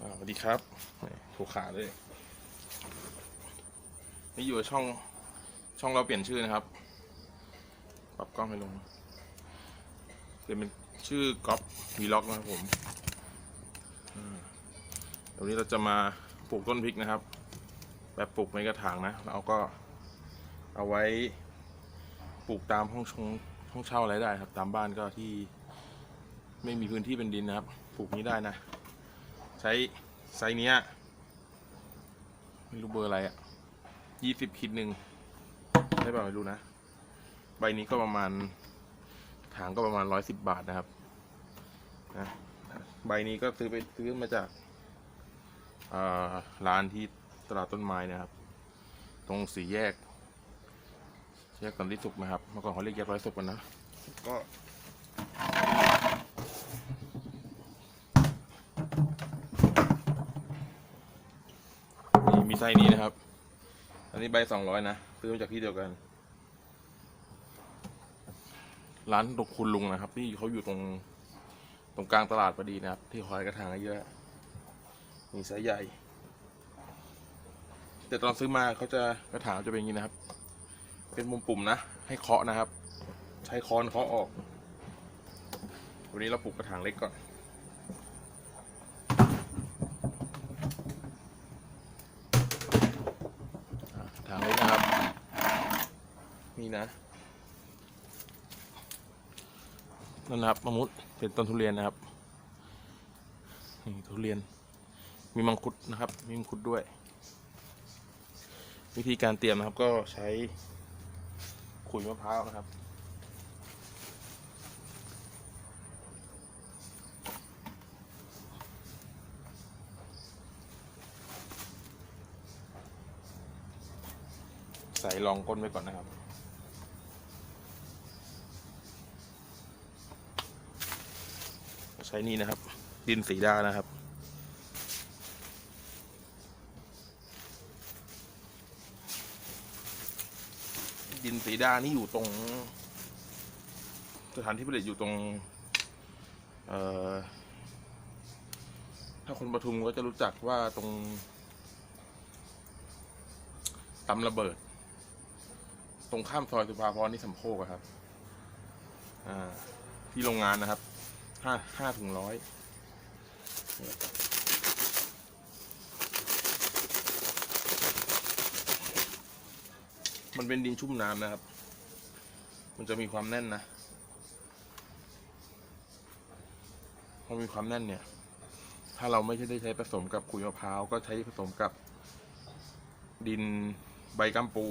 สวัสดีครับถูกขาเลยนี่อยู่ช่องช่องเราเปลี่ยนชื่อนะครับ ปรับกล้องให้ลง เปลี่ยนเป็นชื่อก๊อฟวีล็อกนะครับผมอืมเดี๋ยวนี้เราจะมาปลูกต้นพริกนะครับ แบบปลูกในกระถางนะเราก็เอาไว้ปลูกตามห้องชงห้องเช่าอะไรได้ครับ ตามบ้านก็ที่ไม่มีพื้นที่เป็นดินนะครับ ปลูกนี้ได้นะ ใช้ไซส์เนี้ยไม่รู้เบอร์อะไรอะยี่สิบคิดหนึ่งได้เปล่าไม่รู้นะ ใบนี้ก็ประมาณถางก็ประมาณร้อยสิบบาทนะครับนะใบนี้ก็ซื้อไปซื้อมาจาการ้านที่ตลาดต้นไม้นะครับ ตรงสี่แยก แยกสันติสุขนะครับ เมื่อก่อนเขาเรียกแยกร้อยสุขกันนะ ก็ นี่มีไส้นี้นะครับ อันนี้ใบสองร้อยนะ ซื้อมาจากที่เดียวกัน ร้านตกคุณลุงนะครับ ที่เขาอยู่ตรง ตรงกลางตลาดพอดีนะครับ ที่คอยกระถางเยอะ มีไซส์ใหญ่ แต่ตอนซื้อมาเขาจะกระถางจะเป็นอย่างนี้นะครับ เป็นมุมปุ่มนะ ให้เคาะนะครับ ใช้ค้อนเคาะออก วันนี้เราปลูกกระถางเล็กก่อน อะทางนี้นะครับ นี่นะนั่นนะครับมะมุดเป็นต้นทุเรียนนะครับนี่ทุเรียนมีมังคุดนะครับ มีมังคุดด้วย วิธีการเตรียมนะครับก็ใช้ขุยมะพร้าวนะครับใส่รองก้นไว้ก่อนนะครับ ใช้นี่นะครับ ดินสีดานะครับ ดินสีดานี่อยู่ตรง สถานที่ผลิตอยู่ตรง เอ่อ ถ้าคนปทุมก็จะรู้จักว่าตรงตำระเบิด ตรงข้ามซอยสุภาพรที่สำโคกอะครับ อ่า ที่โรงงานนะครับ ห้าห้าถึงร้อยมันเป็นดินชุ่มน้ำนะครับ มันจะมีความแน่นนะ พอมีความแน่นเนี่ย ถ้าเราไม่ใช่ได้ใช้ผสมกับขุยมะพร้าว ก็ใช้ผสมกับดินใบกัมปู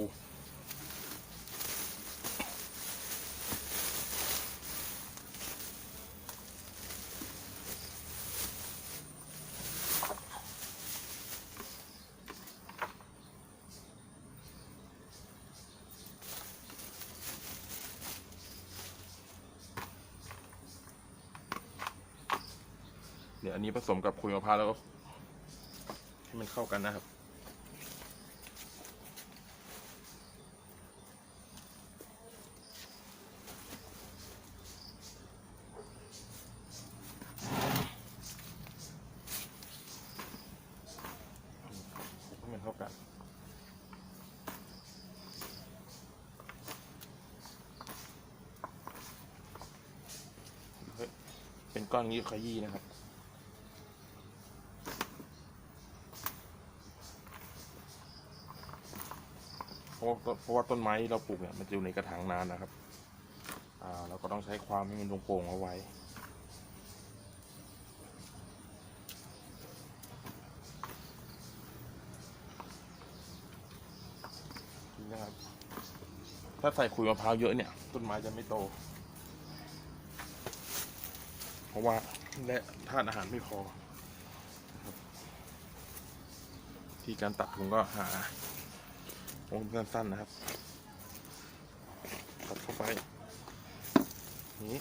เดี๋ยวอันนี้ผสมกับขุยมะพร้าวแล้วก็ให้มันเข้ากันนะครับ ให้มันเข้ากันเป็นก้อนนี้ขยี้นะครับ เพราะว่าต้นเพราะว่าต้นไม้ที่เราปลูกเนี่ยมันจะอยู่ในกระถางนานนะครับอ่าเราก็ต้องใช้ความให้มันโปร่งเอาไว้นะครับ ถ้าใส่ขุยมะพร้าวเยอะเนี่ย ต้นไม้จะไม่โต เพราะว่าและธาตุอาหารไม่พอที่การตัดผมก็หา วงสั้นๆนะครับตัดเข้าไปนี้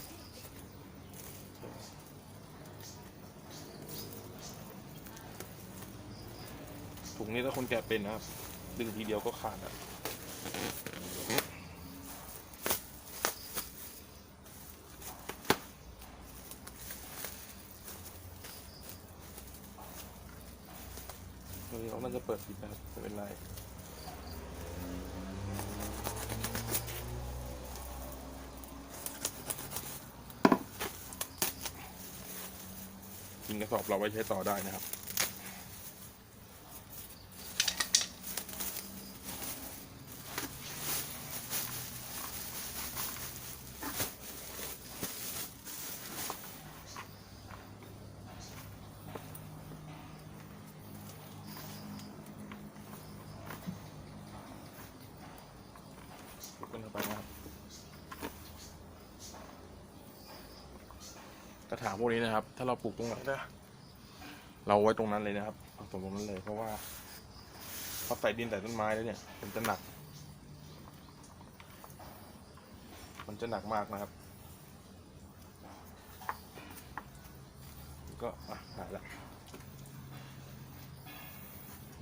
ถุงนี้ถ้าคนแกะเป็นนะครับ ดึงทีเดียวก็ขาดอะเราน่าจะเปิดผิดนะครับไม่เป็นไร กินกระ สอบเราไว้ใช้ต่อได้นะครับขึ้นไปนะครับกระถางพวกนี้นะครับ ถ้าเราปลูกตรงไหนนะ เราไว้ตรงนั้นเลยนะครับเอาตรงนั้นเลย เพราะว่าพอใส่ดินใส่ต้นไม้แล้วเนี่ย มันจะหนัก มันจะหนักมากนะครับ ก็อะหายละ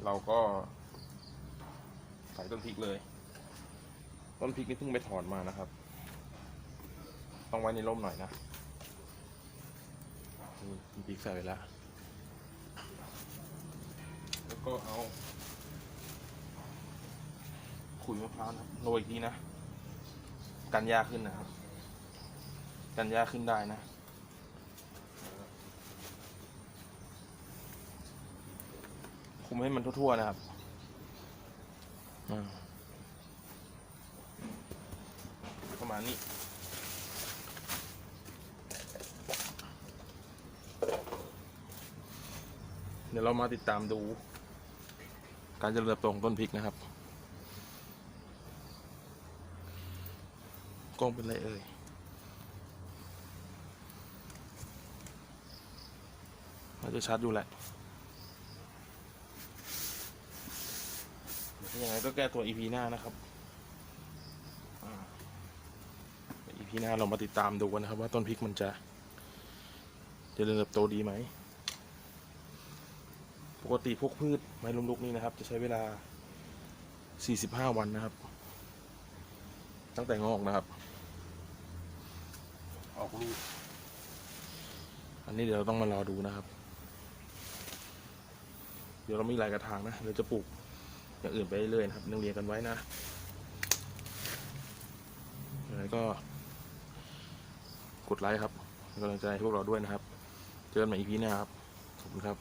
เราก็ใส่ต้นพริกเลย ต้นพริกนี่เพิ่งไปถอนมานะครับ ต้องไว้ในร่มหน่อยนะนี่ต้นพริกใส่ไปแล้ว แล้วก็เอา ขุยมะพร้าวนะโรยอีกทีนะ กันยาขึ้นนะครับ กันยาขึ้นได้นะคุมให้มันทั่วๆนะครับประมาณนี้เดี๋ยวเรามาติดตามดู การเจริญเติบโตของต้นพริกนะครับกล้องเป็นไรเอ่ยน่าจะชัดอยู่แหละยวยังไงก็แก้ตัว EP หน้านะครับอีพีหน้าเรามาติดตามดูกันนะครับ ว่าต้นพริกมันจะเจริญเติบโตดีไหม ปกติพวกพืชไม้ล้มลุกนี่นะครับ จะใช้เวลา 45 วันนะครับ ตั้งแต่งอกนะครับ ออกลูก อันนี้เดี๋ยวเราต้องมารอดูนะครับ เดี๋ยวเรามีหลายกระถางนะเราจะปลูกอย่างอื่นไปเรื่อยๆนะครับเรียงๆกันไว้นะยังไงก็ กดไลค์ครับเป็นกำลังใจให้พวกเราด้วยนะครับ เจอกันใหม่ EP หน้าครับ ขอบคุณครับ